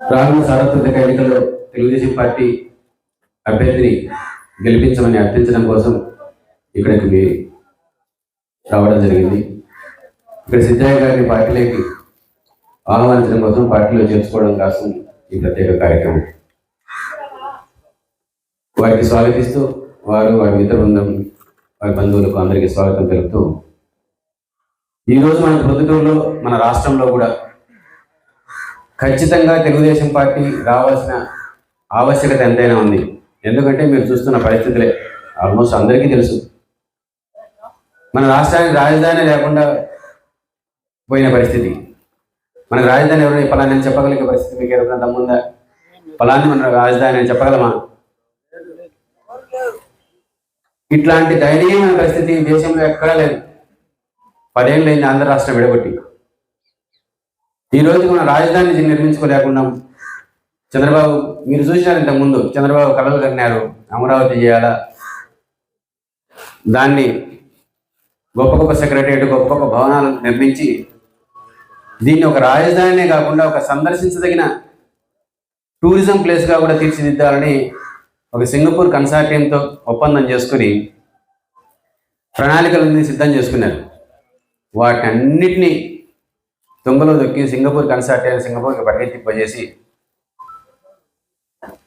రానున్న సార్వత్రిక ఎన్నికల్లో తెలుగుదేశం పార్టీ అభ్యర్థిని గెలిపించమని అర్థించడం కోసం ఇక్కడికి రావడం జరిగింది. ఇక్కడ సిద్ధయ్య గారిని పార్టీలోకి ఆహ్వానించడం కోసం పార్టీలో చేర్చుకోవడం కోసం ఈ ప్రత్యేక కార్యక్రమం. వారికి స్వాగతిస్తూ వారు వారి మిత్ర బృందం వారి బంధువులకు అందరికీ స్వాగతం తెలుపుతూ ఈరోజు మన బృందంలో మన రాష్ట్రంలో కూడా ఖచ్చితంగా తెలుగుదేశం పార్టీ రావాల్సిన ఆవశ్యకత ఎంతైనా ఉంది. ఎందుకంటే మీరు చూస్తున్న పరిస్థితులే. ఆల్మోస్ట్ అందరికీ తెలుసు. మన రాష్ట్రానికి రాజధాని లేకుండా పోయిన పరిస్థితి. మనకు రాజధాని ఎవరైనా ఫలాన్ని అని చెప్పగలిగే పరిస్థితి మీకు ఎవరైనా దమ్ముందా ఫలాన్ని మన రాజధాని అని చెప్పగలమా? ఇట్లాంటి దయనీయమైన పరిస్థితి దేశంలో ఎక్కడా లేదు. పదేళ్ళు అయింది ఆంధ్ర రాష్ట్రం విడగొట్టి. ఈ రోజు మన రాజధాని నిర్మించుకోలేకుండా చంద్రబాబు మీరు చూసినారు ఇంత ముందు చంద్రబాబు కలలు కన్నారు అమరావతి చేయాలా? దాన్ని గొప్ప గొప్ప సెక్రటరియట్ గొప్ప గొప్ప భవనాలు నిర్మించి దీన్ని ఒక రాజధానినే కాకుండా ఒక సందర్శించదగిన టూరిజం ప్లేస్గా కూడా తీర్చిదిద్దాలని ఒక సింగపూర్ కన్సార్టియంతో ఒప్పందం చేసుకుని ప్రణాళికలన్నీ సిద్ధం చేసుకున్నారు. వాటి అన్నిటినీ తుంగలో దొక్కి సింగపూర్ కన్సార్టియం సింగపూర్కి పరిగెత్తింపజేసి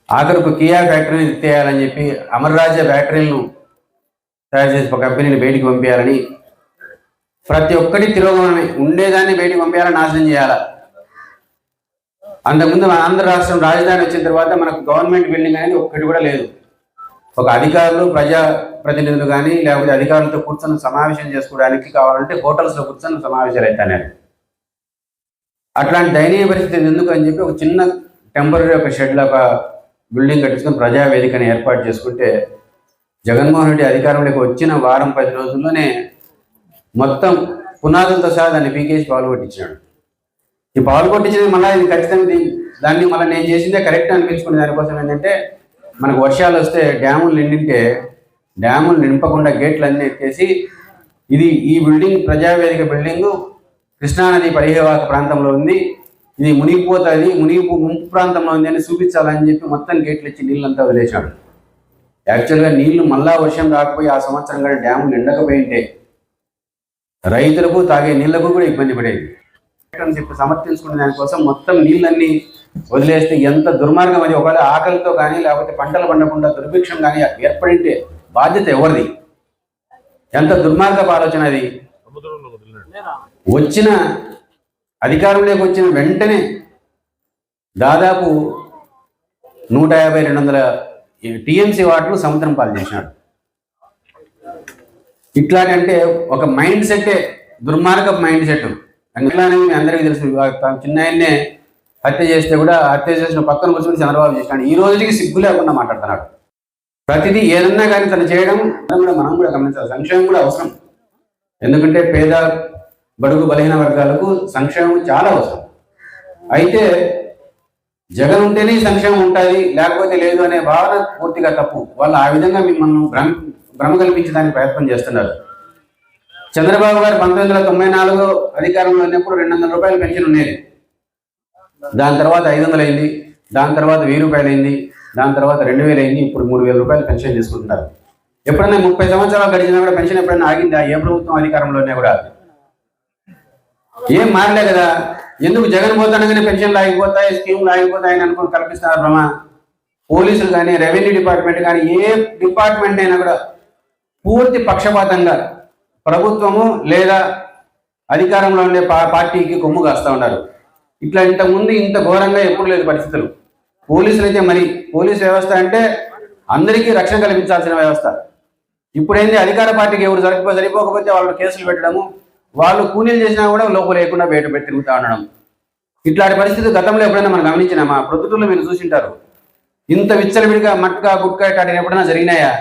ఆఖరుకు కియా ఫ్యాక్టరీని ఎత్తేయాలని చెప్పి అమర్రాజ్య ఫ్యాక్టరీలను తయారు చేసి ఒక కంపెనీని బయటికి పంపించాలని ప్రతి ఒక్కటి తిరోగమనమే ఉండేదాన్ని బయటికి పంపించాలని నాశనం చేయాలా? అంతకుముందు మన ఆంధ్ర రాష్ట్రం రాజధాని వచ్చిన తర్వాత మనకు గవర్నమెంట్ బిల్డింగ్ అనేది ఒక్కటి కూడా లేదు. ఒక అధికారులు ప్రజా ప్రతినిధులు కానీ లేకపోతే అధికారులతో కూర్చొని సమావేశం చేసుకోవడానికి కావాలంటే హోటల్స్లో కూర్చొని సమావేశాలు అవుతానే అట్లాంటి దయనీయ పరిస్థితి ఎందుకు అని చెప్పి ఒక చిన్న టెంపరీ ఒక షెడ్ ఒక బిల్డింగ్ కట్టించుకుని ప్రజావేదికను ఏర్పాటు చేసుకుంటే జగన్మోహన్ రెడ్డి అధికారంలోకి వచ్చిన వారం పది రోజుల్లోనే మొత్తం పునాదులతో సహా దాన్ని పీకేసి పాలు కొట్టించినాడు. ఈ పాలు కొట్టించినది మళ్ళీ ఇది ఖచ్చితంగా దాన్ని మళ్ళీ నేను చేసిందే కరెక్ట్ అనిపించుకునే దానికోసం ఏంటంటే మనకు వర్షాలు వస్తే డ్యాములు నిండింటే డ్యాములు నింపకుండా గేట్లు అన్నీ ఎత్తేసి ఇది ఈ బిల్డింగ్ ప్రజావేదిక బిల్డింగు కృష్ణానది పరిహేవాక ప్రాంతంలో ఉంది. ఇది మునిగిపోతుంది మునిగిపో ముంపు ప్రాంతంలో ఉంది అని చూపించాలని చెప్పి మొత్తం గేట్లు ఇచ్చి నీళ్ళంతా వదిలేశాడు. యాక్చువల్గా నీళ్ళు మళ్ళా వర్షం రాకపోయి ఆ సంవత్సరం కూడా డ్యాము నిండకపోయింటే రైతులకు తాగే నీళ్ళకు కూడా ఇబ్బంది పడేది. అని చెప్పి సమర్థించుకునే దానికోసం మొత్తం నీళ్ళన్నీ వదిలేస్తే ఎంత దుర్మార్గం అది. ఒకవేళ ఆకలితో కానీ లేకపోతే పంటలు పండకుండా దుర్భిక్షం కానీ ఏర్పడింటే బాధ్యత ఎవరిది? ఎంత దుర్మార్గపు ఆలోచన అది. వచ్చిన అధికారంలోకి వచ్చిన వెంటనే దాదాపు నూట యాభై రెండు వందల టీఎంసీ వార్డులు సముద్రం పాలు చేసినాడు. ఇట్లాగంటే ఒక మైండ్ సెట్టే దుర్మార్గపు మైండ్ సెట్. అందుకని మీ అందరికీ తెలుసు చిన్న ఆయన్నే హత్య చేస్తే కూడా హత్య చేసిన పక్కన కూర్చొని చంద్రబాబు చేసినాడు. ఈ రోజుకి సిగ్గు లేకుండా మాట్లాడుతున్నాడు. ప్రతిదీ ఏదన్నా కానీ తను చేయడం కూడా మనం కూడా గమనించాలి. సంక్షేమం కూడా అవసరం. ఎందుకంటే పేద బడుగు బలహీన వర్గాలకు సంక్షేమం చాలా అవసరం. అయితే జగన్ ఉంటేనే సంక్షేమం ఉంటుంది లేకపోతే లేదు అనే భావన పూర్తిగా తప్పు. వాళ్ళు ఆ విధంగా మిమ్మల్ని భ్రమ భ్రమ కల్పించడానికి ప్రయత్నం చేస్తున్నారు. చంద్రబాబు గారు పంతొమ్మిది వందల తొంభై నాలుగు అధికారంలో ఉన్నప్పుడు రెండు వందల రూపాయలు పెన్షన్ ఉండేది. దాని తర్వాత ఐదు వందలు అయింది దాని తర్వాత వెయ్యి రూపాయలు అయింది దాని తర్వాత రెండు వేలు అయింది ఇప్పుడు మూడు వేల రూపాయలు పెన్షన్ తీసుకుంటున్నారు. ఎప్పుడైనా ముప్పై సంవత్సరాలు గడిచినా కూడా పెన్షన్ ఎప్పుడైనా ఆగిందా? ఏ ప్రభుత్వం అధికారంలోనే కూడా. ఏం మారలే కదా? ఎందుకు జగన్ పోతానగానే పెన్షన్లు ఆగిపోతాయి స్కీములు ఆగిపోతాయని అనుకుని కల్పిస్తున్నారు బ్రహ్మ. పోలీసులు కానీ రెవెన్యూ డిపార్ట్మెంట్ కానీ ఏ డిపార్ట్మెంట్ అయినా కూడా పూర్తి పక్షపాతంగా ప్రభుత్వము లేదా అధికారంలో ఉండే పార్టీకి కొమ్ము కాస్తూ ఉన్నారు. ఇట్లా ఇంతకుముందు ఇంత ఘోరంగా ఎప్పుడు లేదు పరిస్థితులు. పోలీసులు అయితే మరి పోలీస్ వ్యవస్థ అంటే అందరికీ రక్షణ కల్పించాల్సిన వ్యవస్థ. ఇప్పుడైంది? అధికార పార్టీకి ఎవరు సరిపో సరిపోకపోతే వాళ్ళు కేసులు పెట్టడము వాళ్ళు కూలీలు చేసినా కూడా లోపు లేకుండా బయట పెట్టి తిరుగుతూ ఉండడం. ఇట్లాంటి పరిస్థితి గతంలో ఎప్పుడైనా మనం గమనించినామా? ప్రొద్దుటూరులో మీరు చూసింటారు. ఇంత విచ్చలవిడిగా మట్కా గుట్కా ఇట్లాంటివి ఎప్పుడైనా జరిగినాయా?